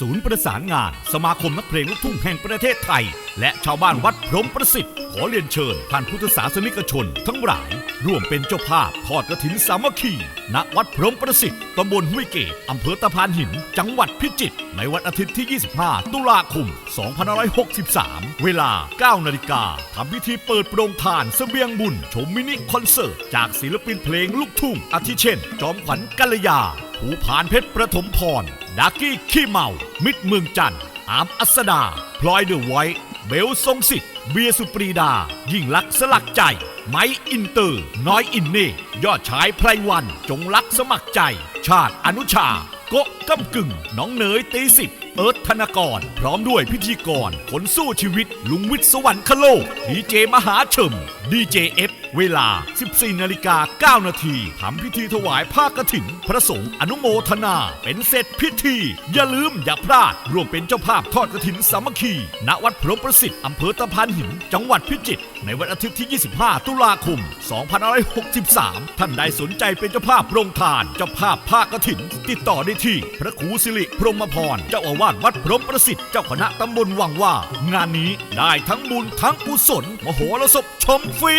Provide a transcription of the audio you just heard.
ศูนย์ประสานงาน สมาคมนักเพลงลูกทุ่งแห่งประเทศไทย และชาวบ้านวัดพรหมประสิทธิ์ ขอเรียนเชิญท่านพุทธศาสนิกชน ทั้งหลาย ร่วมเป็นเจ้าภาพทอดกระถินสามัคคีณวัดพรหมประสิทธิ์ตำบลห้วยเกตอำเภอตะพานหิน จังหวัดพิจิตรในวันอาทิตย์ที่ 25 ตุลาคม 2563 เวลา 9 นาฬิกาทำพิธีเปิดโปรงทานเสบียงบุญชมมินิคอนเสิร์ตจากศิลปินเพลงลูกทุ่งอาทิเช่น จอมขวัญกัลยา ภูผานเพชรประถมพร ดากี้ขี้เมา มิดเมืองจันทร์อามอัสดา พลอยเดอะไวท์เบลทรงสิทธิ์ เบียสุปรีดา ยิ่งลักษณ์สลักใจ ไมอินเตอร์ น้อยอินเน่ยอดชายไพรวัน จงรักสมัครใจ ชาติอนุชา โกะกำกึ่ง น้องเนยตีสิบ เอิร์ธธนกร พร้อมด้วยพิธีกรคนสู้ชีวิต ลุงวิทย์สวรรคโลก ดีเจมหาชม ดีเจเอฟ เวลา 14 นาฬิกา 9 นาทีทำพิธีถวายผ้ากฐิน พระสงฆ์อนุโมทนา เป็นเสร็จพิธี อย่าลืมอย่าพลาด ร่วมเป็นเจ้าภาพทอดกฐินสามัคคี ณ วัดพรหมประสิทธิ์อำเภอตะพานหิน จังหวัดพิจิตร ในวันอาทิตย์ที่ 25 ตุลาคม 2563 ท่านใดสนใจเป็นเจ้าภาพโรงทาน เจ้าภาพผ้ากฐิน ติดต่อได้ที่ พระครูสิริพรหมพร เจ้าอาวาสวัดพรหมประสิทธิ์เจ้าคณะตำบลวังว่า งานนี้ได้ทั้งบุญทั้งกุศลมโหรสพชมฟรี